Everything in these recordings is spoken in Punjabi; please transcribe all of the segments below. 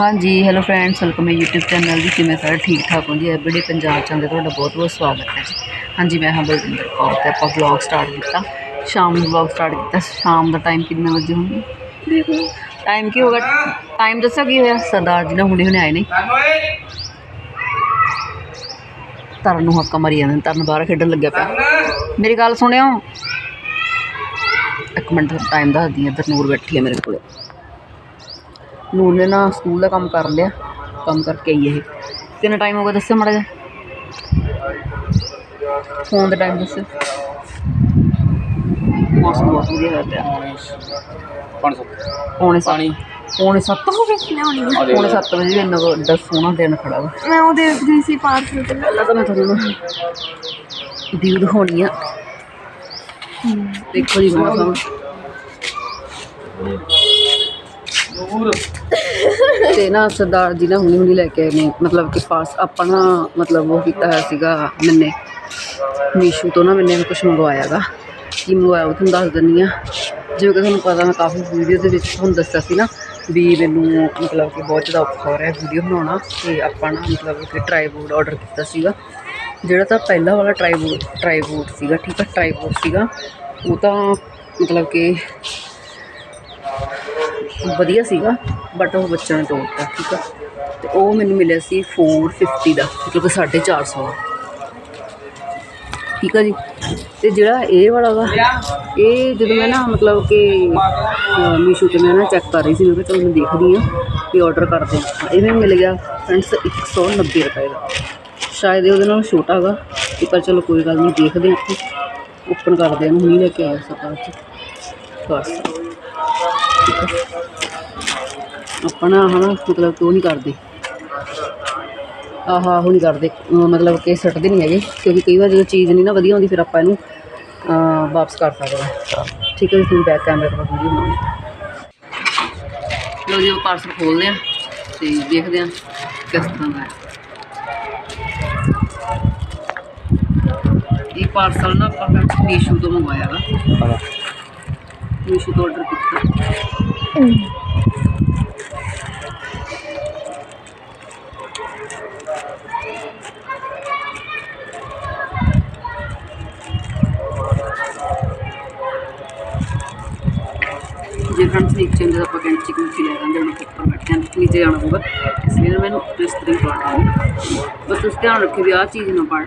ਹਾਂਜੀ ਹੈਲੋ ਫਰੈਂਡਸ ਵੈਲਕਮ ਹੈ YouTube ਚੈਨਲ ਜੀ। ਕਿਵੇਂ ਸਾਰੇ? ਠੀਕ ਠਾਕ ਹੋ ਜੀ? ਐਵਰੀਡੇ ਪੰਜਾਬ ਚੰਦੇ ਤੁਹਾਡਾ ਬਹੁਤ ਬਹੁਤ ਸਵਾਗਤ ਹੈ ਜੀ। ਹਾਂਜੀ ਮੈਂ ਹਾਂ ਬਲਜਿੰਦਰ ਕੌਰ ਤੇ ਆਪਾਂ ਵਲੌਗ ਸਟਾਰਟ ਕੀਤਾ। ਸ਼ਾਮ ਨੂੰ ਵਲੌਗ ਸਟਾਰਟ ਕੀਤਾ। ਸ਼ਾਮ ਦਾ ਟਾਈਮ ਕਿੰਨੇ ਵਜੇ ਹੋਣਗੇ? ਟਾਈਮ ਕੀ ਹੋਗਾ? ਟਾਈਮ ਦੱਸੋ ਕੀ ਹੋਇਆ? ਸਰਦਾਰ ਜੀ ਨਾ ਹੁਣੇ ਹੁਣੇ ਆਏ ਨੇ। ਤਰਨ ਨੂੰ ਹੱਕਾ ਮਾਰੀ ਜਾਂਦੇ ਨੇ, ਤਰਨ ਬਾਹਰ ਖੇਡਣ ਲੱਗਿਆ ਪਿਆ। ਮੇਰੀ ਗੱਲ ਸੁਣਿਓ। ਇੱਕ ਮਿੰਟ ਟਾਈਮ ਦੱਸਦੀ ਹਾਂ। ਇੱਧਰ ਨੂਰ ਬੈਠੀ ਹੈ ਮੇਰੇ ਕੋਲ। ਨੂਰ ਨੇ ਨਾ ਸਕੂਲ ਦਾ ਕੰਮ ਕਰ ਲਿਆ ਕੰਮ ਕਰਕੇ ਆਈ ਇਹ। ਕਿੰਨਾ ਟਾਈਮ ਹੋ ਗਿਆ ਦੱਸਿਓ ਮਾੜਾ ਜਿਹਾ? ਫੋਨ ਦਾ ਟਾਈਮ ਦੱਸਿਓ। ਮੌਸਮ ਬਹੁਤ ਵਧੀਆ ਹੋਇਆ ਪਿਆ। ਪੰਜ ਸੌ ਪੌਣੇ ਸੱਤ। ਪਾਣੀ। ਪੌਣੇ ਸੱਤ ਹੋ ਗਏ? ਪੌਣੇ ਸੱਤ ਵਜੇ ਵੀ ਇੰਨਾ ਕੁ ਵੱਡਾ ਸੋਹਣਾ ਦਿਨ ਖੜਾ ਵਾ। ਮੈਂ ਉਹ ਦੇਖਦੀ ਸੀ ਪਾਰਸਲ ਤੇ ਪਹਿਲਾਂ ਤਾਂ ਮੈਂ ਤੁਹਾਨੂੰ ਵੀਊ ਦਿਖਾਉਣੀ ਆ। ਦੇਖੋ ਜੀ ਮੌਸਮ ਤੇ ਨਾ ਸਰਦਾਰ ਜੀ ਨਾ ਹੁਣੀ ਹੁਣੀ ਲੈ ਕੇ ਆਏ ਨੇ, ਮਤਲਬ ਕਿ ਪਾਸ ਆਪਾਂ ਨਾ ਮਤਲਬ ਉਹ ਕੀਤਾ ਹੋਇਆ ਸੀਗਾ ਮੈਨੇ, ਮੀਸ਼ੂ ਤੋਂ ਨਾ ਮੈਨੇ ਕੁਝ ਮੰਗਵਾਇਆਗਾ ਕੀ ਮੰਗਵਾਇਆ ਉਹ ਤੁਹਾਨੂੰ ਦੱਸ ਦਿੰਦੀ ਆ ਜਿਵੇਂ ਕਿ ਤੁਹਾਨੂੰ ਪਤਾ ਮੈਂ ਕਾਫੀ ਵੀਡੀਓ ਦੇ ਵਿੱਚ ਤੁਹਾਨੂੰ ਦੱਸਿਆ ਸੀ ਨਾ ਵੀ ਮੈਨੂੰ ਮਤਲਬ ਕਿ ਬਹੁਤ ਜ਼ਿਆਦਾ ਔਖਾ ਹੋ ਰਿਹਾ ਵੀਡੀਓ ਬਣਾਉਣਾ ਤੇ ਆਪਾਂ ਨਾ ਮਤਲਬ ਕਿ ਟਰਾਈਪੋਡ ਆਰਡਰ ਕੀਤਾ ਸੀਗਾ। ਜਿਹੜਾ ਤਾਂ ਪਹਿਲਾ ਵਾਲਾ ਟਰਾਈਪੋਡ ਟਰਾਈਪੋਡ ਸੀਗਾ, ਠੀਕ ਆ ਟਰਾਈਪੋਡ ਸੀਗਾ, ਉਹ ਤਾਂ ਮਤਲਬ ਕਿ ਵਧੀਆ ਸੀਗਾ ਬਟ ਉਹ ਬੱਚਿਆਂ ਨੇ ਤੋੜਤਾ, ਠੀਕ ਆ? ਤੇ ਉਹ ਮੈਨੂੰ ਮਿਲਿਆ ਸੀ 450 ਦਾ, ਮਤਲਬ ਕਿ 450 ਦਾ। ਠੀਕ ਆ ਜੀ? ਤੇ ਜਿਹੜਾ ਇਹ ਵਾਲਾ ਵਾ, ਇਹ ਜਦੋਂ ਮੈਂ ਨਾ ਮਤਲਬ ਕਿ ਮੀਸ਼ੋ ਤੇ ਮੈਂ ਨਾ ਚੈੱਕ ਕਰ ਰਹੀ ਸੀ, ਮੈਂ ਕਿਹਾ ਚਲੋ ਮੈਂ ਦੇਖਦੀ ਹਾਂ ਕਿ ਆਰਡਰ ਕਰਦੇ ਹਾਂ। ਇਹ ਮੈਨੂੰ ਮਿਲ ਗਿਆ ਫਰੈਂਡਸ 190 ਰੁਪਏ ਦਾ। ਸ਼ਾਇਦ ਇਹ ਉਹਦੇ ਨਾਲ ਛੋਟਾ ਹੈਗਾ ਤੇ ਪਰ ਚਲੋ ਕੋਈ ਗੱਲ ਨਹੀਂ ਦੇਖਦੇ ਹਾਂ ਓਪਨ ਕਰਦੇ ਹਾਂ ਇਹਨੂੰ ਹੁਣੀ ਲੈ ਕੇ ਆਇਆ ਸਰਕਾਰ ਚ। ਬਸ। ਠੀਕ ਆ ਆਪਾਂ ਨਾ ਹਨਾ, ਮਤਲਬ ਕਿ ਉਹ ਨਹੀਂ ਕਰਦੇ। ਆਹ ਆਹ ਉਹ ਨਹੀਂ ਕਰਦੇ। ਮਤਲਬ ਕਿ ਸੱਟਦੇ ਨਹੀਂ ਹੈਗੇ, ਕਿਉਂਕਿ ਕਈ ਵਾਰ ਜਦੋਂ ਚੀਜ਼ ਨਹੀਂ ਨਾ ਵਧੀਆ ਹੁੰਦੀ, ਫਿਰ ਆਪਾਂ ਇਹਨੂੰ, ਅਹ, ਵਾਪਸ ਕਰ ਸਕਦੇ ਹਾਂ। ਠੀਕ ਹੈ ਜੀ ਤੁਹਾਨੂੰ ਬੈਕ ਕੈਮਰੇ ਤੋਂ ਵੀਡੀਓ ਬਣਾਉਣੀ ਲੋ ਜੀ, ਉਹ ਪਾਰਸਲ ਖੋਲਦੇ ਆ ਤੇ ਦੇਖਦੇ ਆ ਕਿਸ ਤਰ੍ਹਾਂ ਦਾ ਇਹ ਪਾਰਸਲ ਨਾ ਆਪਾਂ ਮੀਸ਼ੋ ਤੋਂ ਮੰਗਵਾਇਆ ਵਾ। ਮੀਸ਼ੋ ਤੋਂ ਆਰਡਰ ਕੀਤਾ ਜੇ ਫਰੈਂਡਸ ਨੀਚੇ ਹੁੰਦੇ ਤਾਂ ਆਪਾਂ ਕੈਂਚੀ ਕੁੰਚੀ ਲੈ ਜਾਂਦੇ ਉਹਨਾਂ ਉੱਪਰ ਬੈਠ ਜਾਂਦੇ ਨੀਚੇ ਜਾਣਾ ਪਊਗਾ। ਇਸ ਲਈ ਮੈਨੂੰ ਇਸ ਤਰ੍ਹਾਂ ਹੀ ਪਾੜਨਾ ਬਸ ਤੁਸੀਂ ਧਿਆਨ ਰੱਖਿਓ ਵੀ ਆਹ ਚੀਜ਼ ਨਾ ਪੜ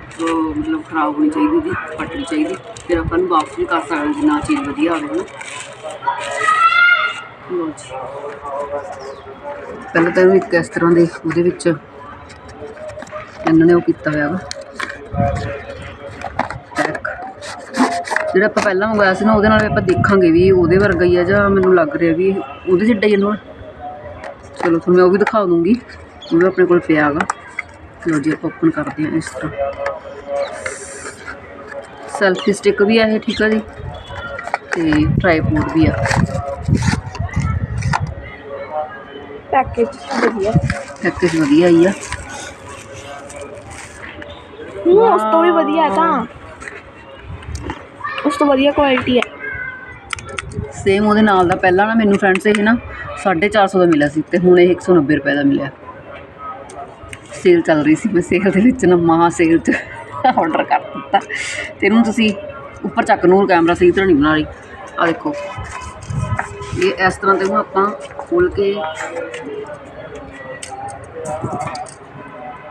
ਮਤਲਬ ਖਰਾਬ ਹੋਣੀ ਚਾਹੀਦੀ ਦੀ ਪੱਟਣੀ ਚਾਹੀਦੀ। ਫਿਰ ਆਪਾਂ ਨੂੰ ਵਾਪਸ ਵੀ ਕਰ ਸਕਦੇ ਜੇ ਚੀਜ਼ ਵਧੀਆ ਆਵੇ ਜੀ। ਪਹਿਲਾਂ ਤਾਂ ਇੱਕ ਇਸ ਤਰ੍ਹਾਂ ਦੇ ਉਹਦੇ ਵਿੱਚ ਇਹਨਾਂ ਨੇ ਉਹ ਕੀਤਾ ਹੋਇਆ ਵਾ। ਪੈਕ। ਜਿਹੜਾ ਆਪਾਂ ਪਹਿਲਾਂ ਮੰਗਵਾਇਆ ਸੀ ਨਾ, ਉਹਦੇ ਨਾਲ ਵੀ ਆਪਾਂ ਦੇਖਾਂਗੇ ਵੀ ਉਹਦੇ ਵਰਗਾ ਹੀ ਆ ਜਾਂ ਮੈਨੂੰ ਲੱਗ ਰਿਹਾ ਵੀ ਉਹਦੇ ਜਿੱਡਾ ਹੀ ਆ ਚਲੋ ਤੁਹਾਨੂੰ ਮੈਂ ਉਹ ਵੀ ਦਿਖਾ ਦੂੰਗੀ। ਉਹ ਵੀ ਆਪਣੇ ਕੋਲ ਪਿਆ ਹੈਗਾ ਲਓ ਜੀ ਆਪਾਂ ਓਪਨ ਕਰਦੇ ਹਾਂ ਇਸ ਤਰ੍ਹਾਂ। ਸੈਲਫੀ ਸਟਿਕ ਵੀ ਆ ਇਹ ਠੀਕ ਆ ਜੀ? ਤੇ ਟ੍ਰਾਈਪੋਡ ਵੀ ਆ। ਪੈਕੇਜ ਵਧੀਆ। ਪੈਕੇਜ ਵਧੀਆ ਹੀ ਆ। ਹੂੰ ਉਸ ਤੋਂ ਵੀ ਵਧੀਆ ਹੈ ਤਾਂ। ਉਸ ਤੋਂ ਵਧੀਆ ਕੁਆਲਿਟੀ ਹੈ ਸੇਮ ਉਹਦੇ ਨਾਲ ਦਾ ਪਹਿਲਾਂ ਨਾ ਮੈਨੂੰ ਫਰੈਂਡਸ ਇਹ ਨਾ 450 ਦਾ ਮਿਲਿਆ ਸੀ ਤੇ ਹੁਣ ਇਹ 190 ਰੁਪਏ ਦਾ ਮਿਲਿਆ। ਸੇਲ ਚੱਲ ਰਹੀ ਸੀ, ਮੈਂ ਸੇਲ ਦੇ ਵਿੱਚ ਨਾ ਮਹਾ ਸੇਲ 'ਚ ਆਰਡਰ ਕਰ ਦਿੱਤਾ। ਤੇ ਇਹਨੂੰ ਤੁਸੀਂ ਉੱਪਰ ਚੱਕ ਨੂੰ ਕੈਮਰਾ ਸਹੀ ਤਰ੍ਹਾਂ ਨਹੀਂ ਬਣਾ ਰਹੀ। ਆ ਦੇਖੋ। ਇਹ ਇਸ ਤਰ੍ਹਾਂ ਤੇ ਇਹਨੂੰ ਆਪਾਂ ਖੋਲ ਕੇ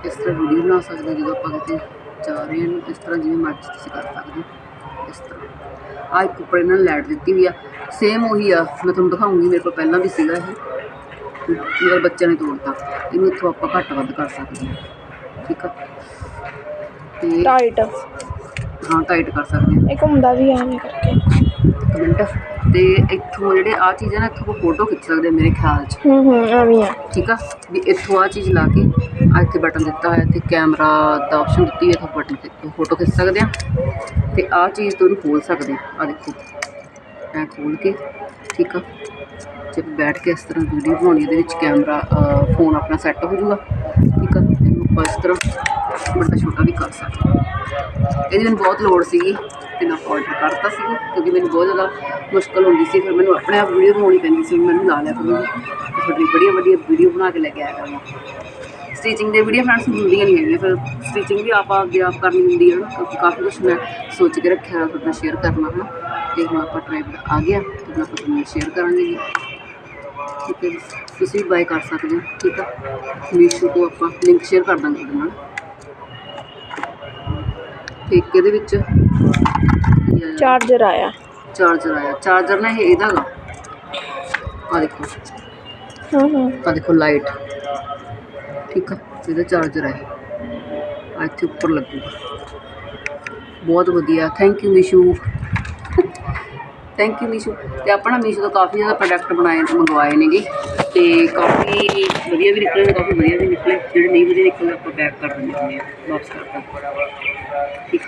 ਇਸ ਤਰ੍ਹਾਂ ਵੀਡੀਓ ਬਣਾ ਸਕਦੇ ਜਦੋਂ ਆਪਾਂ ਕਿਤੇ ਜਾ ਰਹੇ ਹਾਂ ਇਸ ਤਰ੍ਹਾਂ ਜਿਵੇਂ ਮਰਜ਼ੀ ਤੁਸੀਂ ਕਰ ਸਕਦੇ ਹੋ। ਇਸ ਤਰ੍ਹਾਂ। ਆ ਇੱਕ ਉੱਪਰ ਇਹਨਾਂ ਨੇ ਲਾਈਟ ਦਿੱਤੀ ਵੀ ਆ। ਸੇਮ ਉਹੀ ਆ ਮੈਂ ਤੁਹਾਨੂੰ ਦਿਖਾਉਂਗੀ ਮੇਰੇ ਕੋਲ ਪਹਿਲਾਂ ਵੀ ਸੀਗਾ ਇਹ। ਮੇਰੇ ਬੱਚਿਆਂ ਨੇ ਤੋੜਤਾ। ਇਹਨੂੰ ਇੱਥੋਂ ਆਪਾਂ ਘੱਟ ਵੱਧ ਕਰ ਸਕਦੇ ਹਾਂ। ਠੀਕ ਆ? ਤੇ ਟਾਈਟ ਹਾਂ ਟਾਈਟ ਕਰ ਸਕਦੇ ਹਾਂ। ਇਹ ਘੁੰਮਦਾ ਵੀ ਐਵੇਂ ਕਰਕੇ। ਇੱਕ ਮਿੰਟ। ਤੇ ਇੱਥੋਂ ਜਿਹੜੇ ਆ ਚੀਜ਼ਾਂ ਨਾ ਇੱਥੋਂ ਫੋਟੋ ਖਿੱਚ ਸਕਦੇ ਮੇਰੇ ਖਿਆਲ 'ਚ। ਹੂੰ ਹੂੰ ਐਵੇਂ ਹੈ ਠੀਕ ਆ? ਵੀ ਇੱਥੋਂ ਆ ਚੀਜ਼ ਲਾ ਕੇ ਆ ਇੱਥੇ ਬਟਨ ਦਿੱਤਾ ਹੋਇਆ ਤੇ ਕੈਮਰਾ ਦਾ ਆਪਸ਼ਨ ਦਿੱਤੀ ਹੈ ਇੱਥੋਂ ਬਟਨ ਤੇ ਫੋਟੋ ਖਿੱਚ ਸਕਦੇ ਆ ਤੇ ਆ ਚੀਜ਼ ਤੋਂ ਇਹਨੂੰ ਖੋਲ ਸਕਦੇ ਆ ਆਹ ਦੇਖੋ। ਐ ਖੋਲ ਕੇ, ਠੀਕ ਆ? ਜੇ ਬੈਠ ਕੇ ਇਸ ਤਰ੍ਹਾਂ ਵੀਡੀਓ ਬਣਾਉਣੀ ਇਹਦੇ ਵਿੱਚ ਕੈਮਰਾ ਫੋਨ ਆਪਣਾ ਸੈੱਟ ਹੋ ਜਾਊਗਾ, ਠੀਕ ਆ? ਇਹਨੂੰ ਆਪਾਂ ਇਸ ਤਰ੍ਹਾਂ ਵੱਡਾ ਛੋਟਾ ਵੀ ਕਰ ਸਕਦੇ ਇਹਦੀ ਮੈਨੂੰ ਬਹੁਤ ਲੋੜ ਸੀਗੀ, ਤੇ ਮੈਂ ਆਰਡਰ ਕਰਤਾ ਸੀ ਕਿਉਂਕਿ ਮੈਨੂੰ ਬਹੁਤ ਜ਼ਿਆਦਾ ਮੁਸ਼ਕਲ ਹੁੰਦੀ ਸੀ, ਫਿਰ ਮੈਨੂੰ ਆਪਣੇ ਆਪ ਵੀਡੀਓ ਬਣਾਉਣੀ ਪੈਂਦੀ ਸੀ, ਮੈਨੂੰ ਲਾ ਲਿਆ ਕਰੂੰਗੀ ਤੁਹਾਡੀ ਬੜੀਆਂ ਵਧੀਆ ਵੀਡੀਓ ਬਣਾ ਕੇ ਲੈ ਕੇ ਆਇਆ ਕਰਾਂਗਾ। ਸਟਿਚਿੰਗ ਦੇ ਵੀਡੀਓ ਫਰੈਂਡਸ ਹੁੰਦੀਆਂ ਨਹੀਂ ਹੈਗੀਆਂ, ਫਿਰ ਸਟਿਚਿੰਗ ਵੀ ਆਪ ਆਪਦੇ ਆਪ ਕਰਨੀ ਹੁੰਦੀ ਹੈ ਨਾ ਕਾਫੀ ਕੁਝ ਮੈਂ ਸੋਚ ਕੇ ਰੱਖਿਆ ਹੋਇਆ ਤੁਹਾਡੇ ਨਾਲ ਸ਼ੇਅਰ ਕਰਨਾ ਹੈ ਤੇ ਹੁਣ ਆਪਾਂ ਟ੍ਰਾਈਪਡ ਆ ਗਿਆ ਤੇ ਆਪਾਂ ਤੁਹਾਨੂੰ ਸ਼ੇਅਰ ਕਰਾਂਗੇ ਜੀ। ਠੀਕ ਹੈ। ਤੁਸੀਂ ਵੀ ਬਾਏ ਕਰ ਸਕਦੇ ਹੋ ਠੀਕ ਆ? ਮੀਸ਼ੋ ਤੋਂ ਆਪਾਂ ਲਿੰਕ ਸ਼ੇਅਰ ਕਰ ਦਾਂਗੇ ਤੁਹਾਡੇ ਨਾਲ। ਤੇ ਇਹਦੇ ਵਿੱਚ? ਚਾਰਜਰ ਆਇਆ। ਚਾਰਜਰ ਆਇਆ। ਚਾਰਜਰ ਨਾ ਇਹ ਇਹਦਾ ਗਾ। ਆ ਦੇਖੋ। ਹਾਂ ਹਾਂ। ਆ ਦੇਖੋ ਲਾਈਟ ਠੀਕ ਆ? ਇਹਦਾ ਚਾਰਜਰ ਹੈ ਆ ਇੱਥੇ ਉੱਪਰ ਲੱਗੂਗਾ। ਬਹੁਤ ਵਧੀਆ। Thank you Meesho thank you Meesho ਤੇ ਆਪਣਾ ਮੀਸ਼ੋ ਤੋਂ ਕਾਫੀ ਜ਼ਿਆਦਾ ਪ੍ਰੋਡਕਟ ਬਣਾਏ, ਮੰਗਵਾਏ ਨੇਗੇ। ਤੇ ਕਾਫੀ ਵਧੀਆ ਵੀ ਨਿਕਲੇ ਕਾਫੀ ਵਧੀਆ ਵੀ ਨਿਕਲੇ। ਜਿਹੜੇ ਨਹੀਂ ਵਧੀਆ ਨਿਕਲੇ ਆਪਾਂ ਪੈਕ ਕਰ ਦਿੰਦੇ ਹਾਂ ਆ, ਵਾਪਸ ਕਰ ਦਿੰਦੇ ਠੀਕ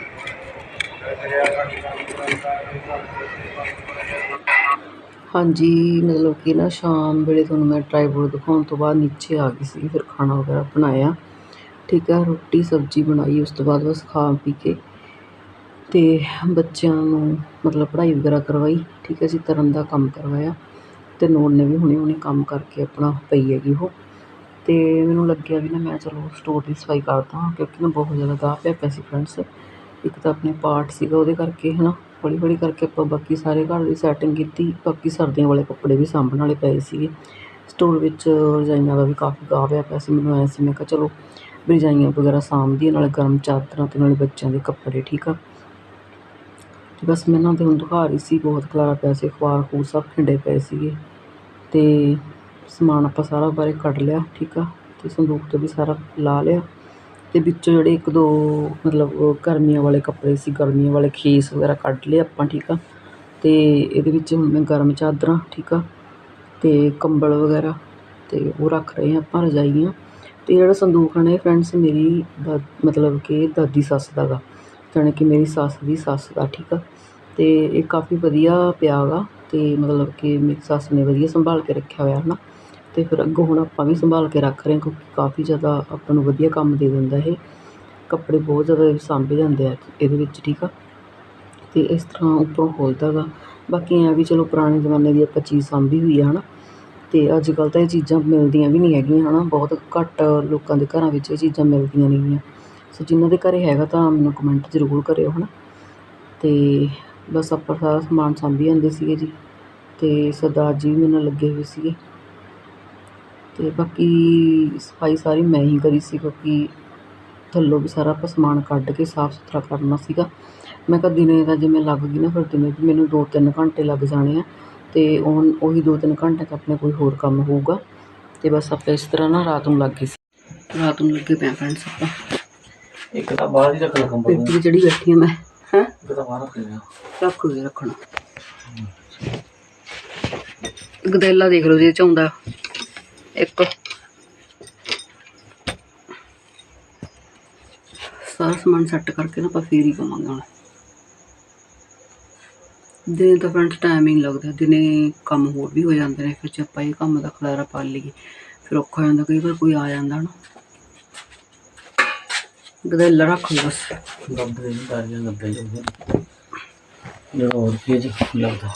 ਹਾਂਜੀ, ਮਤਲਬ ਕਿ ਨਾ ਸ਼ਾਮ ਵੇਲੇ ਤੁਹਾਨੂੰ ਮੈਂ ਟਰਾਈਪੋਡ ਦਿਖਾਉਣ ਤੋਂ ਬਾਅਦ ਨੀਚੇ ਆ ਗਈ ਸੀ, ਫਿਰ ਖਾਣਾ ਵਗੈਰਾ ਬਣਾਇਆ। ਠੀਕ ਹੈ ਰੋਟੀ, ਸਬਜ਼ੀ ਬਣਾਈ, ਉਸ ਤੋਂ ਬਾਅਦ ਬਸ ਖਾ ਪੀ ਕੇ ਅਤੇ ਬੱਚਿਆਂ ਨੂੰ ਮਤਲਬ ਪੜ੍ਹਾਈ ਵਗੈਰਾ ਕਰਵਾਈ, ਠੀਕ ਹੈ ਜੀ, ਤਰਨ ਦਾ ਕੰਮ ਕਰਵਾਇਆ ਅਤੇ ਨੂਰ ਨੇ ਵੀ ਹੁਣੇ ਹੁਣੇ ਕੰਮ ਕਰਕੇ ਆਪਣਾ ਪਈ ਹੈਗੀ ਉਹ। ਅਤੇ ਮੈਨੂੰ ਲੱਗਿਆ ਵੀ ਨਾ ਮੈਂ ਚਲੋ ਸਟੋਰ ਦੀ ਸਫ਼ਾਈ ਕਰਦਾ ਹਾਂ ਕਿਉਂਕਿ ਨਾ ਬਹੁਤ ਜ਼ਿਆਦਾ ਗਾਹ ਪਿਆ ਪਿਆ ਸੀ ਫਰੈਂਡਸ ਇੱਕ ਤਾਂ ਆਪਣੇ ਪਾਰਟ ਸੀਗਾ ਉਹਦੇ ਕਰਕੇ ਹੈ ਨਾ ਹੌਲੀ ਹੌਲੀ ਕਰਕੇ ਆਪਾਂ ਬਾਕੀ ਸਾਰੇ ਘਰ ਦੀ ਸੈਟਿੰਗ ਕੀਤੀ, ਬਾਕੀ ਸਰਦੀਆਂ ਵਾਲੇ ਕੱਪੜੇ ਵੀ ਸਾਂਭਣ ਵਾਲੇ ਪਏ ਸੀਗੇ। ਸਟੋਰ ਵਿੱਚ ਰਜਾਈਆਂ ਦਾ ਵੀ ਕਾਫੀ ਗਾਹ ਪਿਆ ਪਿਆ ਸੀ, ਮੈਨੂੰ ਐਂ ਸੀ, ਮੈਂ ਕਿਹਾ ਚਲੋ ਰਜਾਈਆਂ ਵਗੈਰਾ ਸਾਂਭਦੀ ਨਾਲੇ ਗਰਮ ਚਾਦਰਾਂ ਅਤੇ ਨਾਲੇ ਬੱਚਿਆਂ ਦੇ ਕੱਪੜੇ, ਠੀਕ ਆ। ਅਤੇ ਬਸ ਮੈਂ ਇਹਨਾਂ ਦੇ ਹੁਣ ਦਿਖਾ ਰਹੀ ਸੀ ਬਹੁਤ ਖਲਾਰਾ ਪਿਆ ਸੀ, ਅਖਬਾਰ ਖੂਰ ਸਭ ਖਿੰਡੇ ਪਏ ਸੀਗੇ। ਅਤੇ ਸਮਾਨ ਆਪਾਂ ਸਾਰਾ ਬਾਰੇ ਕੱਢ ਲਿਆ, ਠੀਕ ਆ? ਅਤੇ ਸੰਦੂਕ ਤੋਂ ਵੀ ਸਾਰਾ ਲਾ ਲਿਆ। ਅਤੇ ਵਿੱਚੋਂ ਜਿਹੜੇ ਇੱਕ ਦੋ ਮਤਲਬ ਗਰਮੀਆਂ ਵਾਲੇ ਕੱਪੜੇ ਸੀ, ਗਰਮੀਆਂ ਵਾਲੇ ਖੇਸ ਵਗੈਰਾ ਕੱਢ ਲਏ ਆਪਾਂ, ਠੀਕ ਆ? ਅਤੇ ਇਹਦੇ ਵਿੱਚ ਹੁਣ ਮੈਂ ਗਰਮ ਚਾਦਰਾਂ, ਠੀਕ ਆ? ਅਤੇ ਕੰਬਲ ਵਗੈਰਾ ਅਤੇ ਉਹ ਰੱਖ ਰਹੇ ਹਾਂ ਆਪਾਂ ਰਜਾਈਆਂ। ਅਤੇ ਜਿਹੜਾ ਸੰਦੂਕ ਹੈ ਫਰੈਂਡਸ ਮੇਰੀ ਦਾ, ਮਤਲਬ ਕਿ ਦਾਦੀ ਸੱਸ ਦਾ ਗਾ। ਜਾਣੀ ਕਿ ਮੇਰੀ ਸੱਸ ਦੀ ਸੱਸ ਦਾ, ਠੀਕ ਆ? ਅਤੇ ਇਹ ਕਾਫੀ ਵਧੀਆ ਪਿਆ ਗਾ ਅਤੇ ਮਤਲਬ ਕਿ ਮੇਰੀ ਸੱਸ ਨੇ ਵਧੀਆ ਸੰਭਾਲ ਕੇ ਰੱਖਿਆ ਹੋਇਆ ਹੈ ਨਾ ਅਤੇ ਫਿਰ ਅੱਗੋਂ ਹੁਣ ਆਪਾਂ ਵੀ ਸੰਭਾਲ ਕੇ ਰੱਖ ਰਹੇ ਹਾਂ ਕਿਉਂਕਿ ਕਾਫੀ ਜ਼ਿਆਦਾ ਆਪਾਂ ਨੂੰ ਵਧੀਆ ਕੰਮ ਦੇ ਦਿੰਦਾ ਇਹ। ਕੱਪੜੇ ਬਹੁਤ ਜ਼ਿਆਦਾ ਸਾਂਭੇ ਜਾਂਦੇ ਆ ਇਹਦੇ ਵਿੱਚ, ਠੀਕ ਆ? ਅਤੇ ਇਸ ਤਰ੍ਹਾਂ ਉੱਪਰੋਂ ਖੋਲ੍ਹਦਾ ਗਾ। ਬਾਕੀ ਐਂ ਵੀ ਚਲੋ ਪੁਰਾਣੇ ਜ਼ਮਾਨੇ ਦੀ ਆਪਾਂ ਚੀਜ਼ ਸਾਂਭੀ ਹੋਈ ਆ ਹੈ ਨਾ ਅਤੇ ਅੱਜ ਕੱਲ੍ਹ ਤਾਂ ਇਹ ਚੀਜ਼ਾਂ ਮਿਲਦੀਆਂ ਵੀ ਨਹੀਂ ਹੈਗੀਆਂ ਹੈ ਨਾ ਬਹੁਤ ਘੱਟ ਲੋਕਾਂ ਦੇ ਘਰਾਂ ਵਿੱਚ ਇਹ ਚੀਜ਼ਾਂ ਮਿਲਦੀਆਂ ਨੇਗੀਆਂ। ਸੋ ਜਿਨ੍ਹਾਂ ਦੇ ਘਰੇ ਹੈਗਾ ਤਾਂ ਮੈਨੂੰ ਕਮੈਂਟ ਜ਼ਰੂਰ ਕਰਿਓ ਹੈ ਨਾ ਤੇ ਬਸ ਆਪਾਂ ਸਾਰਾ ਸਮਾਨ ਸਾਂਭੀ ਜਾਂਦੇ ਸੀਗੇ ਜੀ। ਤੇ ਸਰਦਾਰ ਜੀ ਵੀ ਮੇਰੇ ਨਾਲ ਲੱਗੇ ਹੋਏ ਸੀਗੇ। ਤੇ ਬਾਕੀ ਸਫ਼ਾਈ ਸਾਰੀ ਮੈਂ ਹੀ ਕਰੀ ਸੀ, ਕਿਉਂਕਿ ਥੱਲੋਂ ਵੀ ਸਾਰਾ ਆਪਾਂ ਸਮਾਨ ਕੱਢ ਕੇ ਸਾਫ਼ ਸੁਥਰਾ ਕਰਨਾ ਸੀਗਾ। ਮੈਂ ਕਿਹਾ ਦਿਨੇ ਦਾ ਜਿਵੇਂ ਲੱਗ ਗਈ ਨਾ, ਫਿਰ ਦਿਨੇ ਵੀ ਮੈਨੂੰ ਦੋ ਤਿੰਨ ਘੰਟੇ ਲੱਗ ਜਾਣੇ ਆ। ਤੇ ਉਹ ਉਹੀ ਦੋ ਤਿੰਨ ਘੰਟੇ 'ਚ ਆਪਣੇ ਕੋਈ ਹੋਰ ਕੰਮ ਹੋਊਗਾ। ਤੇ ਬਸ ਆਪਾਂ ਇਸ ਤਰ੍ਹਾਂ ਨਾ ਰਾਤ ਨੂੰ ਲੱਗ ਗਏ ਸੀ। ਰਾਤ ਨੂੰ ਲੱਗੇ ਪਏ ਫਰੈਂਡਸ ਆਪਾਂ। ਇੱਕ ਤਾਂ ਬਾਹਰ ਹੀ ਰੱਖ ਲਾ ਕੰਬਲ। ਪੇਟੀ ਤੇ ਜਿਹੜੀ ਬੈਠੀ ਆ ਮੈਂ ਹੈ? ਇੱਕ ਤਾਂ ਬਾਹਰ ਰੱਖ ਲਿਆ ਰੱਖ ਦੇ ਰੱਖਣਾ। ਗਦੈਲਾ ਦੇਖ ਲਓ ਜੇ ਚ ਆਉਂਦਾ ਇੱਕ। ਸਾਰਾ ਸਮਾਨ ਸੈੱਟ ਕਰਕੇ ਨਾ ਆਪਾਂ ਫੇਰ ਹੀ ਕਵਾਂਗੇ ਹੁਣ। ਦਿਨੇ ਤਾਂ ਫਰੈਂਡਸ ਟਾਈਮ ਹੀ ਨਹੀਂ ਲੱਗਦਾ। ਦਿਨੇ ਕੰਮ ਹੋਰ ਵੀ ਹੋ ਜਾਂਦੇ ਨੇ ਫਿਰ ਜੇ ਆਪਾਂ ਇਹ ਕੰਮ ਦਾ ਖਲਾਰਾ ਪਾ ਲਈਏ ਫਿਰ ਔਖਾ ਹੋ ਜਾਂਦਾ। ਕਈ ਵਾਰ ਕੋਈ ਆ ਜਾਂਦਾ ਨਾ। ਗਦੈਲਾ ਰੱਖ ਲਓ ਬਸ ਗੱਬੇ ਦੀ ਦਾਰੀਆਂ ਗੱਬੇ ਜੋਗੇ ਜਿਹੜਾ ਹੋਰ ਕੀ ਜੀ ਲੱਗਦਾ।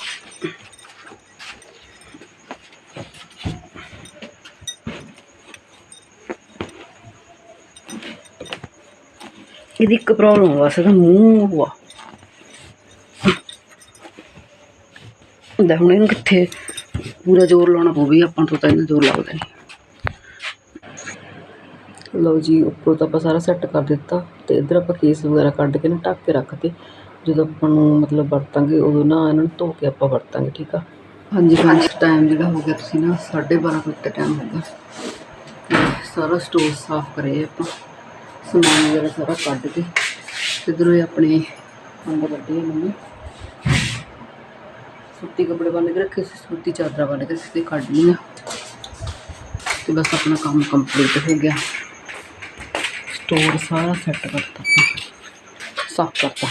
ਇਹਦੀ ਇੱਕ ਪ੍ਰੋਬਲਮ ਬਸ ਇਹਦਾ ਮੂੰਹ ਹੁਆ ਹੁੰਦਾ ਹੁਣ ਇਹਨੂੰ ਕਿੱਥੇ ਪੂਰਾ ਜ਼ੋਰ ਲਾਉਣਾ ਪਊ ਵੀ ਆਪਾਂ ਤੋਂ ਤਾਂ ਇਹਨਾਂ ਜ਼ੋਰ ਲੱਗਦਾ ਨਹੀਂ ਲਓ ਜੀ ਉੱਪਰੋਂ ਤਾਂ ਆਪਾਂ ਸਾਰਾ ਸੈੱਟ ਕਰ ਦਿੱਤਾ ਤੇ ਇੱਧਰ ਆਪਾਂ ਕੇਸ ਵਗੈਰਾ ਕੱਢ ਕੇ ਨਾ ਢੱਕ ਕੇ ਰੱਖਤੇ ਜਦੋਂ ਆਪਾਂ ਨੂੰ ਮਤਲਬ ਵਰਤਾਂਗੇ ਉਦੋਂ ਨਾ ਇਹਨਾਂ ਨੂੰ ਧੋ ਕੇ ਆਪਾਂ ਵਰਤਾਂਗੇ ਠੀਕ ਆ? ਹਾਂਜੀ ਹਾਂਜੀ। ਟਾਈਮ ਜਿਹੜਾ ਹੋ ਗਿਆ ਤੁਸੀਂ ਨਾ 12:30 ਵਜੇ ਦਾ ਟਾਈਮ ਹੋ ਗਿਆ। ਸਾਰਾ ਸਟੋਰ ਸਾਫ਼ ਕਰੇ ਆਪਾਂ ਸਮਾਨ ਵਗੈਰਾ ਸਾਰਾ ਕੱਢ ਕੇ। ਇਧਰੋਂ ਇਹ ਆਪਣੇ ਅੰਦਰ ਆ ਮੰਮੀ ਸੁੱਤੀ ਕੱਪੜੇ ਬੰਨ ਕੇ ਰੱਖੇ ਸੀ ਸੁੱਤੀ ਚਾਦਰਾਂ ਬੰਨ ਕੇ ਸਿੱਧੇ ਕੱਢ ਲਈਆਂ। ਤੇ ਬਸ ਆਪਣਾ ਕੰਮ ਕੰਪਲੀਟ ਹੋ ਗਿਆ। ਸਟੋਰ ਸਾਰਾ ਸੈੱਟ ਕਰਤਾ। ਸਾਫ਼ ਕਰਤਾ।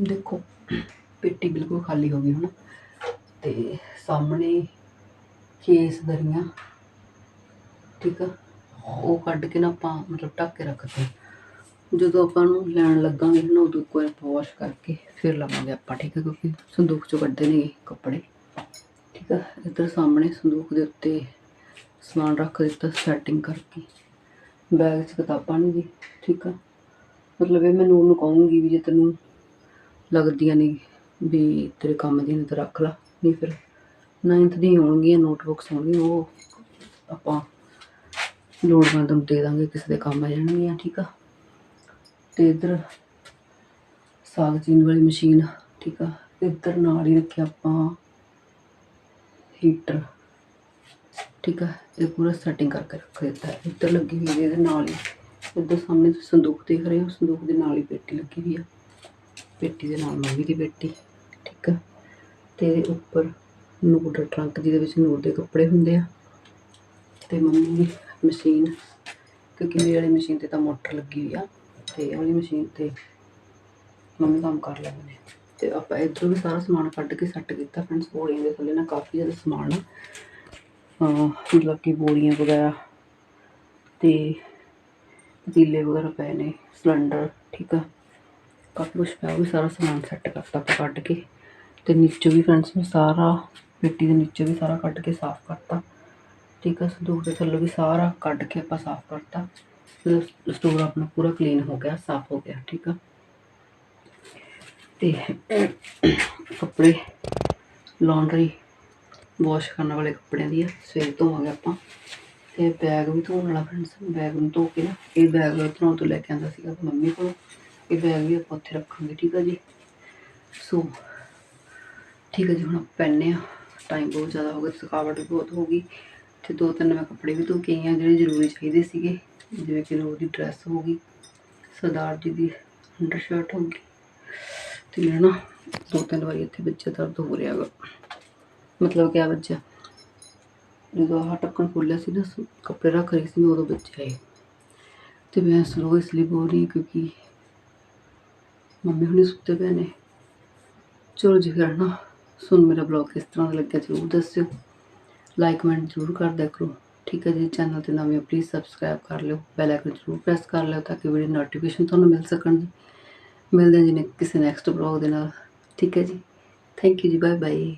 ਦੇਖੋ, ਪੇਟੀ ਬਿਲਕੁਲ ਖਾਲੀ ਹੋ ਗਈ ਹੁਣ। ਤੇ ਸਾਹਮਣੇ ਕੇਸ ਦਰੀਆਂ, ਠੀਕ ਆ? ਉਹ ਕੱਢ ਕੇ ਨਾ ਆਪਾਂ ਮਤਲਬ ਢੱਕ ਕੇ ਰੱਖਦੇ। ਜਦੋਂ ਆਪਾਂ ਨੂੰ ਲੈਣ ਲੱਗਾਂਗੇ ਨਾ ਉਦੋਂ ਇੱਕ ਵਾਰ ਵਾਸ਼ ਕਰਕੇ ਫਿਰ ਲਵਾਂਗੇ ਆਪਾਂ, ਠੀਕ ਆ ਕਿਉਂਕਿ ਸੰਦੂਕ ਚੋਂ ਕੱਢਦੇ ਨੇ ਕੱਪੜੇ। ਠੀਕ ਆ ਇੱਧਰ ਸਾਹਮਣੇ ਸੰਦੂਕ ਦੇ ਉੱਤੇ ਸਮਾਨ ਰੱਖ ਦਿੱਤਾ ਸੈਟਿੰਗ ਕਰਕੇ। ਬੈਗ 'ਚ ਕਿਤਾਬਾਂ ਨੇ ਜੀ, ਠੀਕ ਆ ਮਤਲਬ ਇਹ ਮੈਨੂੰ ਉਹਨੂੰ ਕਹੂੰਗੀ ਵੀ ਜੇ ਤੈਨੂੰ ਲੱਗਦੀਆਂ ਨਹੀਂ ਵੀ ਤੇਰੇ ਕੰਮ ਦੀ ਨੇ ਤਾਂ ਰੱਖ ਲਾ, ਨਹੀਂ ਫਿਰ 9th ਦੀ ਹੋਣਗੀਆਂ ਨੋਟਬੁੱਕਸ ਹੋਣਗੀਆਂ, ਉਹ ਆਪਾਂ ਲੋੜਵੰਦ ਨੂੰ ਦੇ ਦਾਂਗੇ, ਕਿਸੇ ਦੇ ਕੰਮ ਆ ਜਾਣਗੀਆਂ, ਠੀਕ ਆ। ਤੇ ਇੱਧਰ ਸਾਗ ਚੀਨ ਵਾਲੀ ਮਸ਼ੀਨ, ਠੀਕ ਆ ਇੱਧਰ ਨਾਲ ਹੀ ਰੱਖਿਆ ਆਪਾਂ ਹੀਟਰ, ਠੀਕ ਆ, ਇਹ ਪੂਰਾ ਸੈਟਿੰਗ ਕਰਕੇ ਰੱਖ ਦਿੱਤਾ ਹੈ। ਇੱਧਰ ਲੱਗੀ ਹੋਈ ਹੈ ਇਹਦੇ ਨਾਲ ਹੀ। ਇੱਧਰ ਸਾਹਮਣੇ ਤੁਸੀਂ ਸੰਦੂਕ ਦੇਖ ਰਹੇ ਹੋ, ਸੰਦੂਕ ਦੇ ਨਾਲ ਹੀ ਪੇਟੀ ਲੱਗੀ ਹੋਈ ਆ। ਪੇਟੀ ਦੇ ਨਾਲ ਮੰਮੀ ਦੀ ਪੇਟੀ, ਠੀਕ ਆ। ਤੇ ਇਹਦੇ ਉੱਪਰ ਨੂਡ ਟਰੰਕ ਜਿਹਦੇ ਵਿੱਚ ਨੂਡ ਦੇ ਕੱਪੜੇ ਹੁੰਦੇ ਆ। ਤੇ ਮੰਮੀ ਦੀ ਮਸ਼ੀਨ, ਕਿਉਂਕਿ ਮੇਰੇ ਵਾਲੀ ਮਸ਼ੀਨ ਤੇ ਤਾਂ ਮੋਟਰ ਲੱਗੀ ਹੋਈ ਆ। ਤੇ ਇਹ ਵਾਲੀ ਮਸ਼ੀਨ ਤੇ ਮੰਮੀ ਕੰਮ ਕਰ ਲੈਂਦੇ ਨੇ। ਤੇ ਆਪਾਂ ਇੱਧਰੋਂ ਵੀ ਸਾਰਾ ਸਮਾਨ ਕੱਢ ਕੇ ਸੈੱਟ ਕੀਤਾ ਫਰੈਂਡਸ, ਬੋਰੀਆਂ ਦੇ ਥੱਲੇ ਨਾ ਕਾਫੀ ਜ਼ਿਆਦਾ ਸਮਾਨ ਮਤਲਬ ਕਿ ਬੋਰੀਆਂ ਵਗੈਰਾ ਤੇ ਪਤੀਲੇ ਵਗੈਰਾ ਪਏ ਨੇ, ਸਿਲੰਡਰ, ਠੀਕ ਆ। ਕਾਫੀ ਕੁਛ ਪਿਆ, ਉਹ ਵੀ ਸਾਰਾ ਸਮਾਨ ਸੈੱਟ ਕਰਤਾ ਆਪਾਂ ਕੱਢ ਕੇ। ਤੇ ਨੀਚੇ ਵੀ ਫਰੈਂਡਸ, ਮੈਂ ਸਾਰਾ ਪੇਟੀ ਦੇ ਨੀਚੇ ਵੀ ਸਾਰਾ ਕੱਢ ਕੇ ਸਾਫ਼ ਕਰਤਾ। ਠੀਕ ਆ, ਸੰਦੂਕ ਦੇ ਥੱਲੇ ਵੀ ਸਾਰਾ ਕੱਢ ਕੇ ਆਪਾਂ ਸਾਫ਼ ਕਰਤਾ। ਸਟੋਰ ਆਪਣਾ ਪੂਰਾ ਕਲੀਨ ਹੋ ਗਿਆ, ਸਾਫ਼ ਹੋ ਗਿਆ, ਠੀਕ ਆ। ਤੇ ਕੱਪੜੇ ਲਾਂਡਰੀ ਵਾਸ਼ ਕਰਨ ਵਾਲੇ ਕੱਪੜਿਆਂ ਦੀ ਆ, ਸਵੇਰ ਧੋਵਾਂਗੇ ਆਪਾਂ। ਤੇ ਬੈਗ ਵੀ ਧੋਣ ਵਾਲਾ ਫਰੈਂਡਸ ਬੈਗ ਨੂੰ ਧੋ ਕੇ ਨਾ, ਇਹ ਬੈਗ ਧੋਣ ਤੋਂ ਲੈ ਕੇ ਆਂਦਾ ਸੀਗਾ ਮੰਮੀ ਕੋਲ। ਇਹ ਬੈਗ ਵੀ ਆਪਾਂ ਉੱਥੇ ਰੱਖਾਂਗੇ, ਠੀਕ ਆ ਜੀ। ਸੋ ਠੀਕ ਆ ਜੀ, ਹੁਣ ਆਪਾਂ ਪੈਨੇ ਆ ਟਾਈਮ ਬਹੁਤ ਜ਼ਿਆਦਾ ਹੋ ਗਿਆ, ਥਕਾਵਟ ਵੀ ਬਹੁਤ ਹੋ ਗਈ। ਤੇ ਦੋ ਤਿੰਨ ਮੈਂ ਕੱਪੜੇ ਵੀ ਧੋ ਕੇ ਆਈ ਹਾਂ, ਜਿਹੜੇ ਜ਼ਰੂਰੀ ਚਾਹੀਦੇ ਸੀਗੇ। ਜਿਵੇਂ ਕਿ ਰੋਜ਼ ਦੀ ਡਰੈਸ ਹੋ ਗਈ, ਸਰਦਾਰ ਜੀ ਦੀ ਅੰਡਰ ਸ਼ਰਟ ਹੋ ਗਈ ਤੇ ਮੇਰਾ ਨਾ ਦੋ ਤਿੰਨ ਵਾਰੀ ਇੱਥੇ ਬੱਚੇ ਦਰਦ ਹੋ ਰਿਹਾ ਗਾ ਮਤਲਬ ਕਿਆ ਬੱਚਾ, ਜਦੋਂ ਆਹ ਟੱਕਣ ਖੋਲਿਆ ਸੀ ਨਾ ਕੱਪੜੇ ਰੱਖ ਰਹੀ ਸੀ ਮੈਂ, ਉਦੋਂ ਬੱਚੇ ਆਏ। ਤੇ ਮੈਂ ਸਲੋ ਇਸ ਲਈ ਬੋਲ ਰਹੀ ਕਿਉਂਕਿ ਮੰਮੀ ਹੁਣੇ ਸੁੱਤੇ ਪਏ ਨੇ। ਚਲੋ ਜੀ ਫਿਰ ਨਾ ਸੁਣ ਮੇਰਾ ਬਲੌਗ ਕਿਸ ਤਰ੍ਹਾਂ ਦਾ ਲੱਗਿਆ ਜ਼ਰੂਰ ਦੱਸਿਓ। ਲਾਈਕ ਕਮੈਂਟ ਜ਼ਰੂਰ ਕਰ ਦਿਆ ਕਰੋ। ਠੀਕ ਹੈ ਜੀ ਚੈਨਲ ਤੇ ਨਵੇਂ ਪਲੀਜ਼ ਸਬਸਕ੍ਰਾਈਬ ਕਰ ਲਿਓ ਬੈਲ ਆਈਕਨ ਜ਼ਰੂਰ ਪ੍ਰੈਸ ਕਰ ਲਿਓ ਤਾਂ ਕਿ ਵੀਡੀਓ ਨੋਟੀਫਿਕੇਸ਼ਨ ਤੁਹਾਨੂੰ ਮਿਲ ਸਕਣ ਜੀ। ਮਿਲਦੇ ਹਾਂ ਜੀ ਕਿਸੇ ਨੈਕਸਟ ਬਲੌਗ ਦੇ ਨਾਲ। ਠੀਕ ਹੈ ਜੀ। ਥੈਂਕ ਯੂ ਜੀ ਬਾਏ ਬਾਏ